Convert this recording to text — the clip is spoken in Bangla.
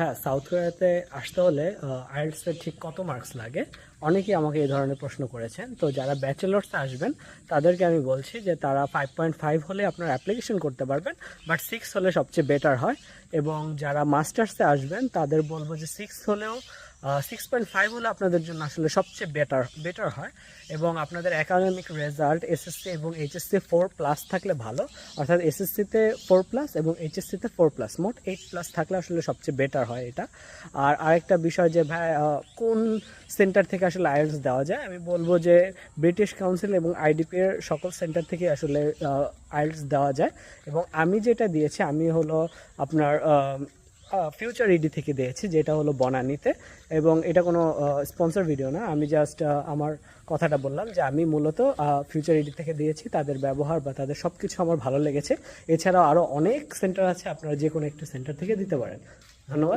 হ্যাঁ সাউথ কোরিয়াতে আসতে হলে আইএলটিসের ঠিক কত মার্কস লাগে? অনেকেই আমাকে এই ধরনের প্রশ্ন করেছেন। তো যারা ব্যাচেলার্সে আসবেন, তাদেরকে আমি বলছি যে তারা ফাইভ পয়েন্ট ফাইভ হলে আপনার অ্যাপ্লিকেশন করতে পারবেন বাট সিক্স হলে সবচেয়ে বেটার হয়। এবং যারা মাস্টার্সে আসবেন, তাদের বলব যে সিক্স হলেও সিক্স পয়েন্ট ফাইভ হলে আপনাদের জন্য আসলে সবচেয়ে বেটার বেটার হয়। এবং আপনাদের একাডেমিক রেজাল্ট এসএসসি এবং এইচএসসি ফোর প্লাস থাকলে ভালো। অর্থাৎ এসএসসিতে ফোর প্লাস এবং এইচএসসিতে ফোর প্লাস মোট এইট প্লাস থাকলে আসলে সবচেয়ে বেটার হয় এটা। আর আরেকটা বিষয় যে, ভাই কোন সেন্টার থেকে আসলে আইএলস দেওয়া যায়? আমি বলব যে ব্রিটিশ কাউন্সিল এবং আইডিপি এর সকল সেন্টার থেকে আসলে আইএলস দেওয়া যায়। এবং আমি যেটা দিয়েছি, আমি হলো আপনার ফিউচার ইডি থেকে দিয়েছি, যেটা হলো বনানিতে। এবং এটা কোনো স্পন্সর ভিডিও না। আমি জাস্ট আমার কথাটা বললাম যে আমি মূলত ফিউচার ইডি থেকে দিয়েছি। তাদের ব্যবহার বা তাদের সব কিছু আমার ভালো লেগেছে। এছাড়াও আরও অনেক সেন্টার আছে। আপনারা যে কোনো একটি সেন্টার থেকে দিতে পারেন। ধন্যবাদ।